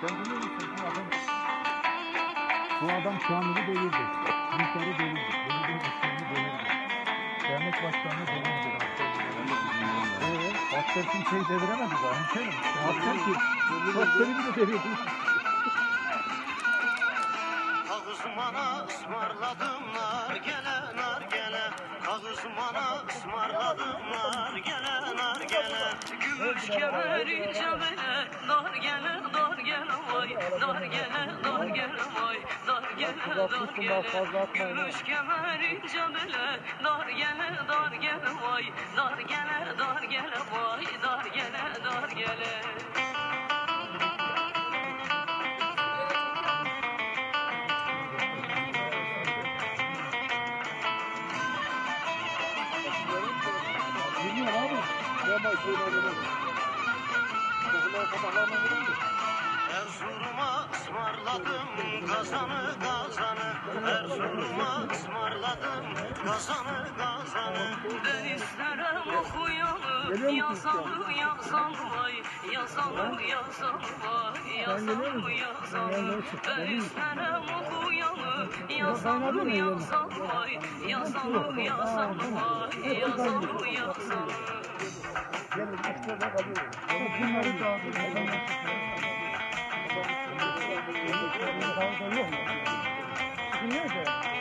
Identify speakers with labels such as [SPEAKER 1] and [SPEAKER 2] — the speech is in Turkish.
[SPEAKER 1] Sen biliyor musun bu adam bu adam Kamil'i devirdi. Muhtarı devirdi. Belediye başkanını devirdi. Dernek başkanını devirdi. Evet. Asker kimseyi deviremedi daha. Hemşerim. Asker ki. Askeri bile devirdi.
[SPEAKER 2] Kağızmana ısmarladım nar gele nar gele Kağızmana ısmarladım nar gele nar gele
[SPEAKER 3] Gümüş kemerin cebine dar gele dar gele dar gele Gümüş kemerin cebine dar gele dar gele vay dar gele dar gele vay dar gele dar gele
[SPEAKER 1] Bilmiyorum abi. Olur. Sabahlar sabahlarına vurur mu?
[SPEAKER 2] Ismarladım kazanı kazanı Erzurum'a ısmarladım kazanı kazanı
[SPEAKER 3] okuyanı yazanı yazanı vay yazanı yazanı vay yazanı yazanı Ben isterim okuyanı yazanı yazanı vay yazanı yazanı vay yazanı yazanı
[SPEAKER 1] Gelin işte bak alıyorum. Ama bunları da Bunlar da